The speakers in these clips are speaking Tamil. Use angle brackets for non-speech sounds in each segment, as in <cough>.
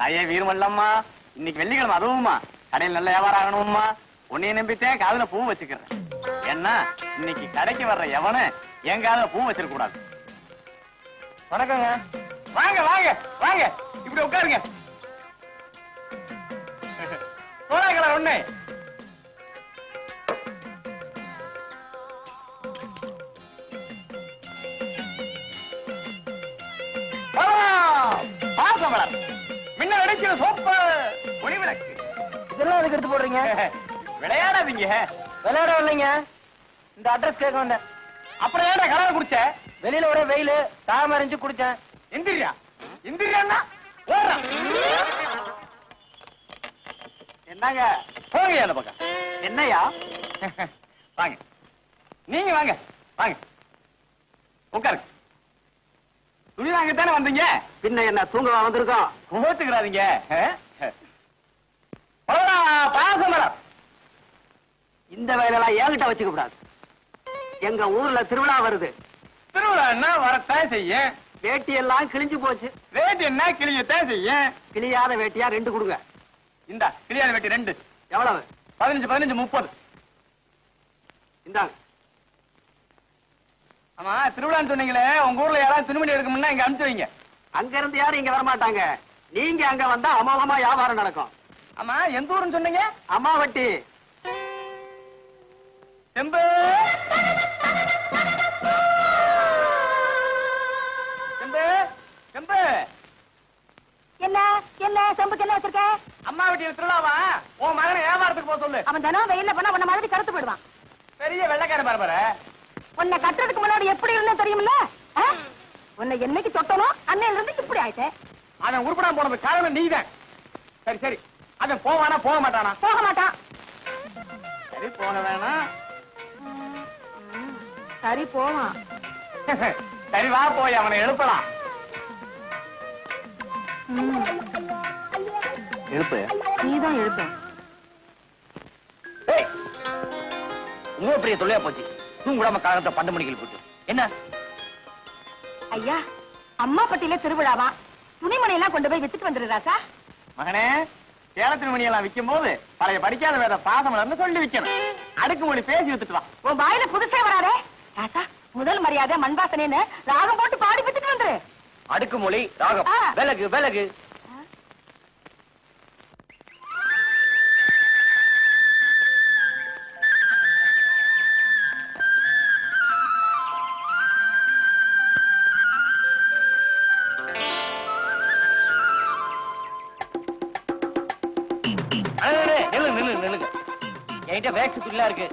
தாயே வீரமல்லம்மா. இன்னைக்கு வெள்ளிக்கிழமை அதுவுமா கடையில் நல்ல வியாபாரம் ஆகணும்மா. உன்னைய நம்பித்தேன் காதுல பூ வச்சுக்கிறேன். ஏன்னா இன்னைக்கு கடைக்கு வர்ற எவனு என் காதுல பூ வச்சிருக்க கூடாது. வணக்கங்க. வாங்க வாங்க வாங்க. இப்படி உட்காருங்க. சோழாக்கலாம் ஒண்ணு. பாசமலர் முன்ன அடிக்கிற சோப்பு. ஒளிவிளக்கு இதெல்லாம் எதுக்கு எடுத்து போடுறீங்க? <laughs> விளையாடாதீங்க. விளையாட இல்லைங்க. இந்த அட்ரஸ் கேட்க வந்தேன். அப்புறம் ஏன்டா கலரை குடிச்ச? வெளியில ஒரே வெயில் தாம அறிஞ்சு குடிச்சேன். இந்திரியா. இந்திரியான்னா? என்னங்க? போங்க அந்த பக்கம். என்னையா? <laughs> வாங்க. நீங்க வாங்க. வாங்க. உட்காருங்க. துணி வாங்க தானே வந்தீங்க? பின்ன என்ன தூங்கவா வந்திருக்கோம்? கோத்துக்கிறாதீங்க பாசமரம் இந்த வேலையெல்லாம் என்கிட்ட வச்சுக்க கூடாது. எங்க ஊர்ல திருவிழா வருது. திருவிழான்னா வரத்தான் செய்யும். வேட்டி எல்லாம் கிழிஞ்சு போச்சு. ரேட் என்ன? கிளியத்தான் செய்யும். கிழியாத வேட்டியா ரெண்டு கொடுங்க. இந்த கிளியாத வெட்டி ரெண்டு. எவ்வளவு? பதினஞ்சு பதினஞ்சு முப்பது. இந்தாங்க. ஆமா திருவிழான்னு சொன்னீங்களே உங்க ஊர்ல யாராவது துணிமணி எடுக்கணும்னா இங்க அனுப்பிச்சு வைங்க. அங்க இருந்து யாரும் இங்க வர மாட்டாங்க நீங்க அங்க வந்தா அமோகமா வியாபாரம் நடக்கும். ஆமா எந்த ஊருன்னு சொன்னீங்க? அம்மாவட்டி. செம்பு! செம்பு! செம்பு! என்ன என்ன செம்புக்கு என்ன வச்சிருக்க? அம்மா வீட்டில் திருவிழாவா? உன் மகனை வியாபாரத்துக்கு போக சொல்லு. அவன் தினம் வெயில்ல போனா உன்ன மாதிரி கருத்து போயிடுவான். பெரிய வெள்ளைக்கார பரபர உன்னை கட்டுறதுக்கு முன்னாடி எப்படி இருந்தே தெரியுமில்ல? உன்னை என்னைக்கு தொட்டனோ அன்னையில இருந்து இப்படி ஆயிட்டேன் அவன் உருப்படாம போனது காரணம் நீதான். சரி சரி. அவன் போவானா போக மாட்டானா? போக மாட்டான். சரி போக வேணாம். சரி போவான். <laughs> சரி வா போய் அவனை எழுப்பலாம். எழுப்பு. நீதான் எழுப்ப. உங்க பெரிய தொல்லையா போச்சு. தூங்க விடாம காலத்தை பண்டு மணிகள் போட்டு. என்ன? ஐயா அம்மா பட்டியில திருவிழாவா? துணிமணி எல்லாம் கொண்டு போய் வித்துட்டு வந்துடுறாசா மகனே சேலத்தின் மணியெல்லாம் விற்கும் போது பழைய படிக்காத வேற பாசமலர்னு சொல்லி விக்கணும். அடுக்கு மொழி பேசி வித்துட்டு வா. உன் வாயில புதுசே வராதே. ராசா முதல் மரியாதை மண்பாசனேன்னு ராகம் போட்டு பாடி வித்துட்டு வந்துரு. அடுக்கு மொழி ராகம். விலகு விலகு. என்கிட்ட வேஸ்ட் துணிலாம் இருக்கு.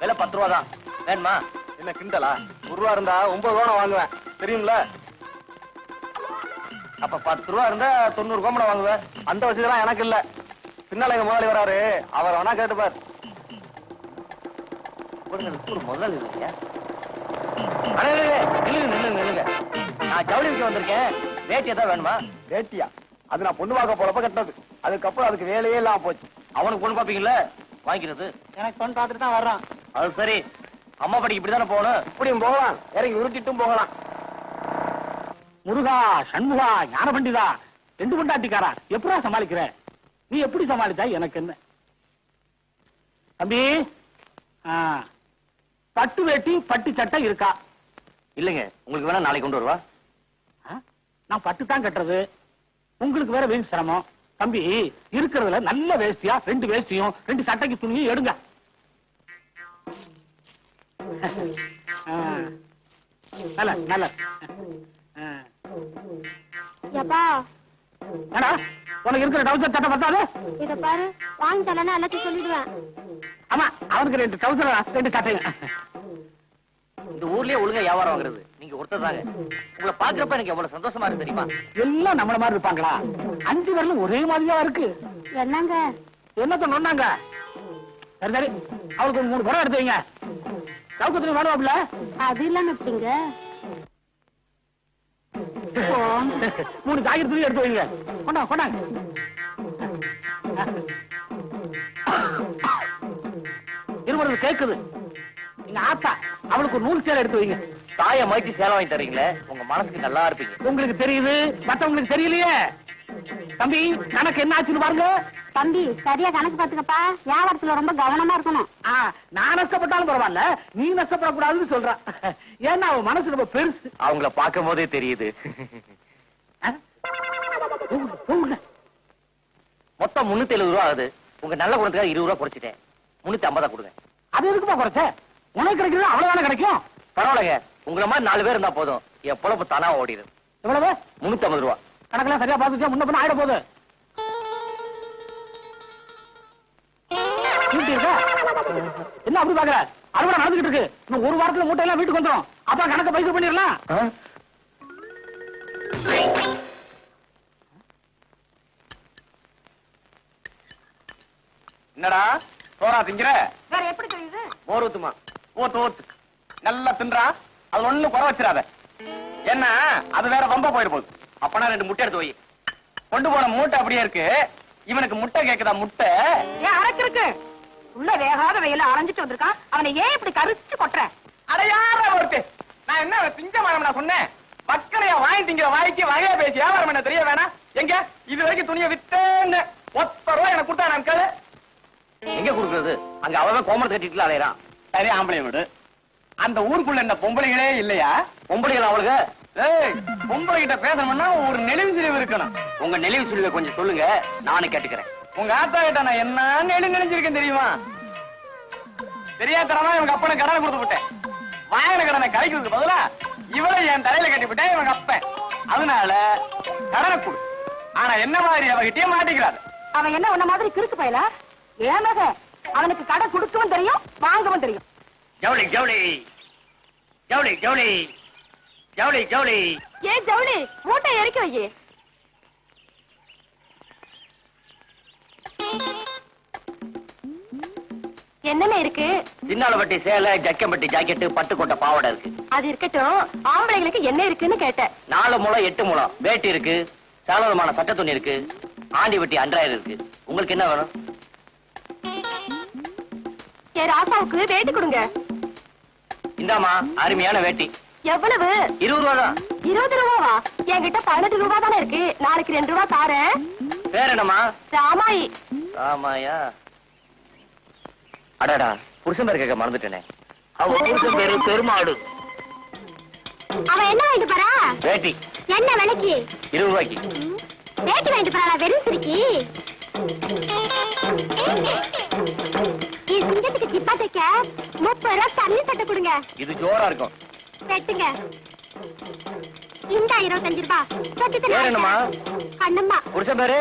விலை பத்து ரூபா தான். வேணுமா? என்ன கிண்டலா? ஒரு ரூபா இருந்தா ஒன்பது ரூபா வாங்குவேன். தெரியும்ல? அப்ப பத்து ரூபா இருந்தா தொண்ணூறு கோமணம் வாங்குவேன். அந்த வசதிலாம் எனக்கு இல்ல. பின்னால எங்க முதலாளி வராரு. அவர் வேணா கேட்டுப்பார் ஒரு முதலாளி இல்லையா? நில்லுங்க நில்லுங்க நில்லுங்க. நான் ஜவுளி விற்க வந்திருக்கேன். வேட்டியா தான் வேணுமா? வேட்டியா? அது நான் பொண்ணு பார்க்க போறப்ப கட்டினது. அதுக்கப்புறம் அதுக்கு வேலையே இல்லாம போச்சு. அவனுக்கு பொண்ணு பாப்பீங்கல்ல வாங்கிக்கிறது. எனக்கு பொண்ணு பார்த்துட்டு தான் வர்றான் அது சரி. அம்மா படிக்கு இப்படிதானே போகணும்? இப்படியும் போகலாம். இறங்கி உருட்டிட்டும் போகலாம். முருகா சண்முகா ஞான பண்டிதா ரெண்டு கொண்டாட்டிக்காரா எப்படா சமாளிக்கிற? நீ எப்படி சமாளிச்சா எனக்கு என்ன? தம்பி பட்டு வேட்டி பட்டு சட்டை இருக்கா? இல்லைங்க. உங்களுக்கு வேணா நாளைக்கு கொண்டு வருவா? நான் பட்டு தான் கட்டுறது. உங்களுக்கு வேற வெயில் சிரமம். தம்பி இருக்கிறதுல நல்ல வேஷ்டியா ரெண்டு வேஷ்டியும் ரெண்டு சட்டைக்கு துணியும் எடுங்க. ஆ. நல்ல நல்ல. உனக்கு இருக்கிற டவுசர் சட்டை பத்தாது? இத பாரு வாங்கி தரலன்னா எல்லாத்தையும் சொல்லிடுவேன். ஆமா அவனுக்கு ரெண்டு டவுசர் ரெண்டு சட்டையும் இந்த ஊர்லயே ஒழுங்கா வியாபாரம் வாங்குறது. ஒருத்தர் தாங்க உங்களை பாக்குறப்ப எனக்கு எவ்வளவு சந்தோஷமா இருக்கு தெரியுமா? எல்லாம் நம்மள மாதிரி இருப்பாங்களா? அஞ்சு வரலும் ஒரே மாதிரியா இருக்கு. என்னங்க? என்னத்த நொன்னாங்க சரி சரி. அவளுக்கு ஒரு மூணு படம் எடுத்து வைங்க. சவுக்கத்துல வேணுவாப்ல அது இல்லாம எப்படிங்க மூணு காய்கறி துணி எடுத்து வைங்க. கொண்டாங்க கொண்டாங்க. கேக்குது. நீங்க ஆத்தா அவளுக்கு ஒரு நூல் சேலை எடுத்து வைங்க. தாய மாய்ச்சி சேலை வாங்கி தரீங்களே உங்க மனசுக்கு நல்லா இருப்பீங்க. உங்களுக்கு தெரியுது? மத்தவங்களுக்கு தெரியலையே. தம்பி கணக்கு என்ன ஆச்சுன்னு பாருங்க. தம்பி சரியா கணக்கு பாத்துக்கப்பா வியாபாரத்துல ரொம்ப கவனமா இருக்கணும். நான் நஷ்டப்பட்டாலும் பரவாயில்ல. நீ நஷ்டப்படக்கூடாதுன்னு சொல்றான் ஏன்னா அவன் மனசு ரொம்ப பெருசு. அவங்கள பார்க்கும் போதே தெரியுது. மொத்தம் முன்னூத்தி எழுபது ரூபா ஆகுது. உங்க நல்ல குணத்துக்காக இருபது ரூபா குறைச்சிட்டேன். முன்னூத்தி ஐம்பதா கொடுங்க. அது எதுக்குப்பா குறைச்ச? உனக்கு கிடைக்கிறது அவ்வளவுதானே கிடைக்கும்? பரவாயில்லைங்க. உங்களை மாதிரி நாலு பேர் இருந்தா போதும். என் பொழப்பு தானா ஓடிடும் எவ்வளவு? முன்னூத்தி ஐம்பது ரூபா. கணக்கெல்லாம் சரியா பார்த்துச்சா முன்ன பின்ன ஆயிட போகுது? என்ன அப்படி பாக்குற அறுவடை நடந்துகிட்டு இருக்கு. இன்னும் ஒரு வாரத்துல மூட்டை எல்லாம் வீட்டுக்கு வந்துடும் அப்புறம் கணக்க பைசல் பண்ணிடலாம். என்னடா? சோறா திங்கிற? வேற எப்படி தெரியுது? மோர் ஊத்துமா? ஊத்து ஊத்து நல்லா தின்றா? அது ஒண்ணு குறை வச்சிடாத. என்ன அது வேற வம்ப போயிட போகுது. அப்பனா ரெண்டு முட்டை எடுத்து வை. கொண்டு போன மூட்டை அப்படியே இருக்கு. இவனுக்கு முட்டை கேக்குதா முட்டை? ஏன் அரைக்கிருக்கு உள்ள வேகாத வெயில அரைஞ்சிட்டு வந்திருக்கான். அவனை ஏன் இப்படி கரிச்சு கொட்டுற? அடையாற ஒருத்து நான் என்ன திங்க வேணாம் நான் சொன்னேன்? மக்களைய வாங்கி திங்கிற வாய்க்கு வகையா பேசி வியாபாரம் என்ன தெரிய வேணாம்? எங்க? இது வரைக்கும் துணியை வித்தேன்னு. ஒத்த ரூபாய் எனக்கு கொடுத்தா நான் கேளு. எங்க குடுக்குறது? அங்க அவன் கோமரத்தை கட்டிட்டு அலையறான். சரி ஆம்பளை விடு. அந்த ஊருக்குள்ள என்ன பொம்பளைகளே இல்லையா? பொம்பளைகள் அவளுக்கு ஏய் பொம்பளை கிட்ட பேசணும்னா ஒரு நெளிவு சுழிவு இருக்கணும். உங்க நெளிவு சுழிவை கொஞ்சம் சொல்லுங்க நானும் கேட்டுக்கிறேன். உங்க ஆத்தா கிட்ட நான் என்ன நெளி நெளிஞ்சிருக்கேன் தெரியுமா? தெரியாதனமா இவங்க அப்பனை கடனை கொடுத்து விட்டேன். வாங்கின கடனை கரைக்கிறதுக்கு பதிலா இவளை என் தலையில கட்டி விட்டேன் இவங்க அப்பன் அதனால கடனை கொடு. ஆனா என்ன மாதிரி அவகிட்டயே மாட்டிக்கிறாரு. அவன் என்ன உன்ன மாதிரி கிறுக்கு பயல? ஏன் அவனுக்கு கடை கொடுக்கவும் தெரியும் வாங்கவும் தெரியும். ஜவுளி ஜவுளி. ஜவுளி ஜவுளி. ஜவுளி ஜவுளி. ஏன் ஜவுளி மூட்டை எரிக்க வையே. என்னென்ன இருக்கு? சின்னாலப்பட்டி சேலை ஜக்கம்பட்டி ஜாக்கெட்டு பட்டுக்கோட்டை பாவாடை இருக்கு. அது இருக்கட்டும். ஆம்பளைங்களுக்கு என்ன இருக்குன்னு கேட்டேன். நாலு முளம் எட்டு முளம் வேட்டி இருக்கு. சாலதமான சட்ட துணி இருக்கு. ஆண்டி வெட்டி அன்றாயிரம் இருக்கு. உங்களுக்கு என்ன வேணும்? என் ராசாவுக்கு வேட்டி கொடுங்க. இந்தாமா அருமையான வேட்டி. எவ்வளவு? இருபது ரூபா தான் இருபது ரூபாவா? என்கிட்ட பதினெட்டு ரூபா தானே இருக்கு. நாளைக்கு ரெண்டு ரூபா தாரேன். பேர் என்னம்மா? ராமாயி. ஆமாயா. அடடா புருஷன் பேர் கேட்க மறந்துட்டேனே. அவ புருஷன் பேரு பெருமாடு. அவன் என்ன வாங்கிட்டு போறா? வேட்டி. என்ன விலைக்கு? இருபது ரூபாய்க்கு. வேட்டி வாங்கிட்டு போறா வெறும் சிரிக்கி? முப்பது ரூபா தண்ணி சட்டை கொடுங்க. இது ஜோரா இருக்கும். வெட்டுங்க இந்த இருபத்தஞ்சு ரூபா. பேர் என்னம்மா? கண்ணம்மா. புருஷன் பேரு?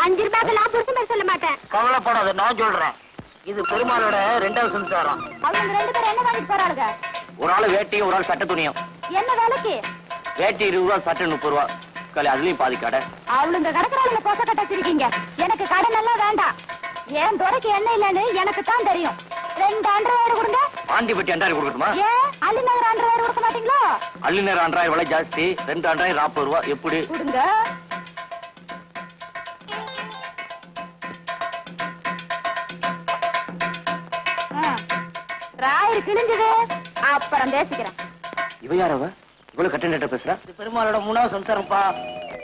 அஞ்சு ரூபாய்க்கெல்லாம் புருஷன் பேர் சொல்ல மாட்டேன். கவலைப்படாத நான் சொல்றேன். இது பெருமாளோட ரெண்டாவது சம்சாரம். அவங்க ரெண்டு பேரும் என்ன வாங்கிட்டு போறாளுங்க? ஒரு ஆள் வேட்டியும் ஒரு ஆள் சட்ட துணியும். என்ன வேலைக்கு? வேட்டி இருபது ரூபா சட்டை முப்பது ரூபா. கலை அதுலயும் பாதி கடை. அவளுங்க கடற்கராளுங்க போச கட்ட வச்சிருக்கீங்க. எனக்கு கடன் எல்லாம் வேண்டாம். ஏன் துறைக்கு என்ன இல்லைன்னு எனக்கு தான் தெரியும். ரெண்டு அண்டர்வேர் கொடுங்க. ஆண்டி பெட்டி அண்டாயிரம் கொடுக்கட்டுமா? ஏன் அள்ளி நகர் அண்டர்வேர் கொடுக்க மாட்டீங்களோ? அள்ளி நேரம் அண்டாயிரம் விலை ஜாஸ்தி. ரெண்டு அண்டாயிரம் நாற்பது ரூபா. எப்படி? கொடுங்க. ஆ, ராயர் கிழிஞ்சது. அப்புறம் பேசிக்கிறேன். இவ யார் அவ? இவ்வளவு கட்ட நேட்ட பேசுறா? பெருமாளோட மூணாவது சம்சாரம்ப்பா.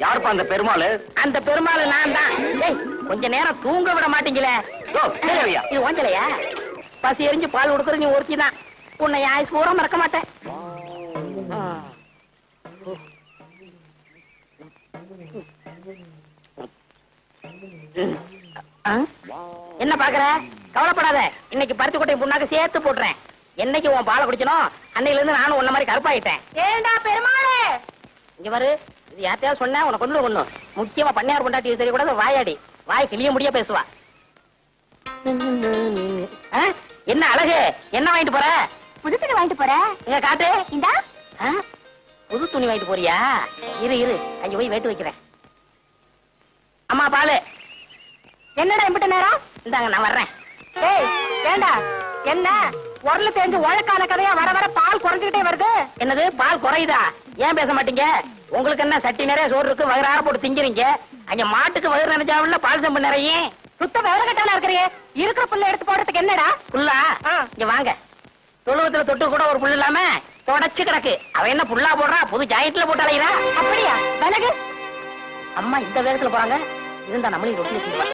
யாருப்பா அந்த பெருமாள்? அந்த பெருமாள் நான் தான் கொஞ்ச நேரம் தூங்க விட மாட்டீங்களே? இது ஓஞ்சலையா? பசி எரிஞ்சு பால் கொடுக்குற நீ ஒருத்தி தான். உன்னை ஆயுஸ் பூரா மறக்க மாட்டேன்? என்ன பாக்குற? கவலைப்படாத. இன்னைக்கு பருத்தி கொட்டை புண்ணாக்கு சேர்த்து போடுறேன் என்னைக்கு உன் பாலை குடிச்சனோ அன்னையில இருந்து நானும் உன்ன மாதிரி கருப்பாயிட்டேன். ஏண்டா பெருமாளே? இங்க பாரு. இது யார்த்தையாவது சொன்னா உனக்கு கொண்டு ஒண்ணு. முக்கியமா பண்ணையார் பொண்டாட்டி தெரியக்கூடாது வாயாடி. வாய் கிளிய முடிய பேசுவா? என்ன அழகு? என்ன வாங்கிட்டு போற? புதுத்துக்கு வாங்கிட்டு போற? இங்க காட்டு. இந்தா? புது துணி வாங்கிட்டு போறியா? இரு இரு. அங்க போய் வேட்டு வைக்கிறேன். அம்மா பாலு. என்னடா எம்பிட்ட நேரம்? இந்தாங்க நான் வர்றேன். ஏய் வேண்டா. என்ன? உரல தெரிஞ்சு உழக்கான கதையா வர வர பால் குறைஞ்சுக்கிட்டே வருது? என்னது? பால் குறையுதா? ஏன் பேச மாட்டீங்க? உங்களுக்கு என்ன சட்டி நிறைய சோறு இருக்கு? வயிறார போட்டு திங்கிறீங்க? அங்க மாட்டுக்கு வயிறு நினைச்சாவில்ல பால் சம்பு நிறைய சுத்த விவரக்கட்டான இருக்கிறியே? இருக்கிற புள்ள எடுத்து போடுறதுக்கு என்னடா? புல்லா. இங்க வாங்க. தொழுவத்துல தொட்டு கூட ஒரு புல்லு இல்லாம தொடச்சு கிடக்கு. அவ என்ன புல்லா போடுறா? புது ஜாயிண்ட்ல போட்டு அலைகிறா அப்படியா? விலகு. அம்மா இந்த வேகத்துல போறாங்க. இருந்தா நம்மளையும் ரொட்டி